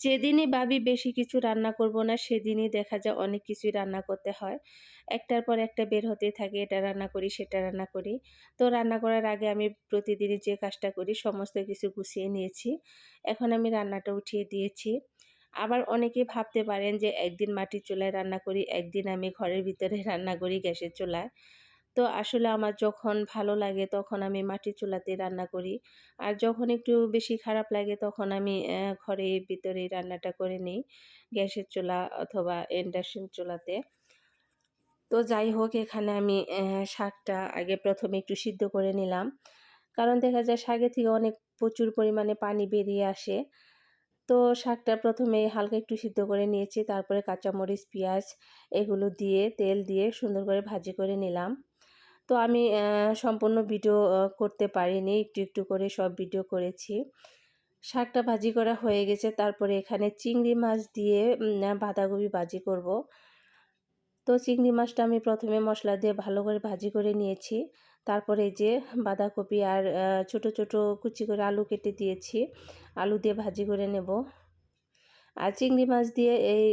যেদিনই ভাবি বেশি কিছু রান্না করব না, সেদিনই দেখা যায় অনেক কিছুই রান্না করতে হয়। একটার পর একটা বের হতে থাকে, এটা রান্না করি, সেটা রান্না করি। তো রান্না করার আগে আমি প্রতিদিনই যে কাজটা করি, সমস্ত কিছু গুছিয়ে নিয়েছি। এখন আমি রান্নাটা উঠিয়ে দিয়েছি। আবার অনেকে ভাবতে পারেন যে, একদিন মাটির চুলায় রান্না করি, একদিন আমি ঘরের ভিতরে রান্না করি গ্যাসের চুলায়। তো আসলে আমার যখন ভালো লাগে তখন আমি মাটির চুলাতে রান্না করি। আর যখন একটু বেশি খারাপ লাগে তখন আমি ঘরের ভিতরেই রান্নাটা করে নিই। গ্যাসের চুলা অথবা ইন্ডাকশন চুলাতে। তো যাই হোক, এখানে আমি শাকটা আগে প্রথমে একটু সিদ্ধ করে নিলাম। কারণ দেখা যায় শাকে থেকে অনেক প্রচুর পরিমাণে পানি বেরিয়ে আসে। তো শাকটা প্রথমে হালকা একটু সিদ্ধ করে নিয়েছি। তারপরে কাঁচামরিচ, পেঁয়াজ এগুলো দিয়ে, তেল দিয়ে সুন্দর করে ভাজি করে নিলাম। তো আমি সম্পূর্ণ ভিডিও করতে পারিনি। একটু একটু করে সব ভিডিও করেছি। শাকটা ভাজি করা হয়ে গেছে। তারপরে এখানে চিংড়ি মাছ দিয়ে বাঁধাকপি ভাজি করব। তো চিংড়ি মাছটা আমি প্রথমে মশলা দিয়ে ভালো করে ভাজি করে নিয়েছি। তারপরে যে বাঁধাকপি আর ছোট ছোট কুচি করে আলু কেটে দিয়েছি। আলু দিয়ে ভাজি করে নেব। আর চিংড়ি মাছ দিয়ে এই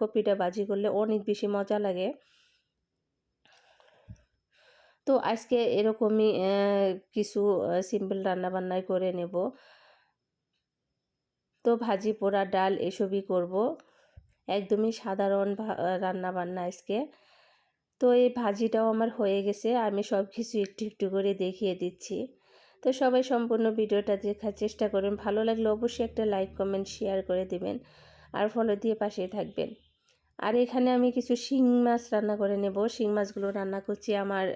কপিটা ভাজি করলে অনেক বেশি মজা লাগে। তো আজকে এরকমই কিছু সিম্পল রান্নাবান্নাই করে নেব। তো ভাজি, পোড়া, ডাল এসবই করব। একদমই সাধারণ রান্না বান্না আজকে। তো এই ভাজিটাও আমার হয়ে গেছে, আমি সব কিছু একটু একটু করে দেখিয়ে দিচ্ছি। তো সবাই সম্পূর্ণ ভিডিওটা দেখার চেষ্টা করবেন। ভালো লাগলে অবশ্যই একটা লাইক, কমেন্ট, শেয়ার করে দেবেন। আর ফলো দিয়ে পাশে থাকবেন। আর এখানে আমি কিছু শিং মাছ রান্না করে নেব। শিং মাছগুলো রান্না করছি আমার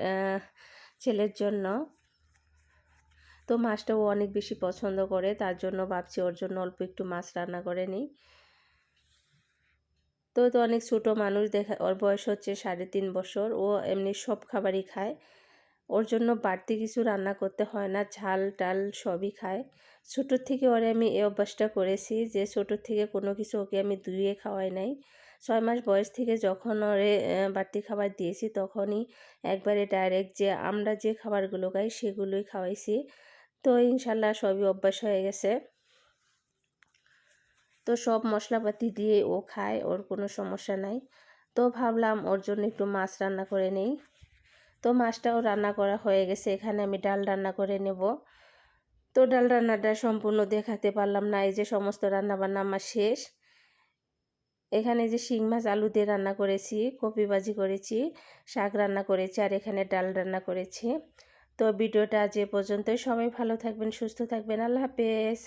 ছেলের জন্য। তো মাছটাও অনেক বেশি পছন্দ করে, তার জন্য ভাবছি ওর জন্য অল্প একটু মাছ রান্না করে নিই। তো তো অনেক ছোটো মানুষ দেখা, ওর বয়স হচ্ছে সাড়ে তিন বছর, ও এমনি সব খাবারই খায়। ওর জন্য বাড়তি কিছু রান্না করতে হয় না, ঝাল টাল সবই খায়। ছোটোর থেকে ওরে আমি এই অভ্যাসটা করেছি যে ছোটোর থেকে কোনো কিছু ওকে আমি ধুয়ে খাওয়াই নাই। ছয় মাস বয়স থেকে যখন ওরে বাড়তি খাবার দিয়েছি তখনই একবারে ডাইরেক্ট যে আমরা যে খাবারগুলো খাই সেগুলোই খাওয়াইছি। তো ইনশাল্লাহ সবই অভ্যাস হয়ে গেছে। তো সব মশলাপাতি দিয়ে ও খায়, ওর কোনো সমস্যা নাই। তো ভাবলাম ওর জন্য একটু মাছ রান্না করে নেই। তো মাছটাও রান্না করা হয়ে গেছে, এখানে আমি ডাল রান্না করে নেব। তো ডাল রান্নাটা সম্পূর্ণ দেখাতে পারলাম না, এই যে সমস্ত রান্নাবান্না আমার শেষ। এখানে যে শিং মাছ, আলু দিয়ে রান্না করেছি, কপি ভাজি করেছি, শাক রান্না করেছি আর এখানে ডাল রান্না করেছি। তো ভিডিওটা যে পর্যন্তই। সবাই ভালো থাকবেন, সুস্থ থাকবেন। আল্লাহ হাফেজ।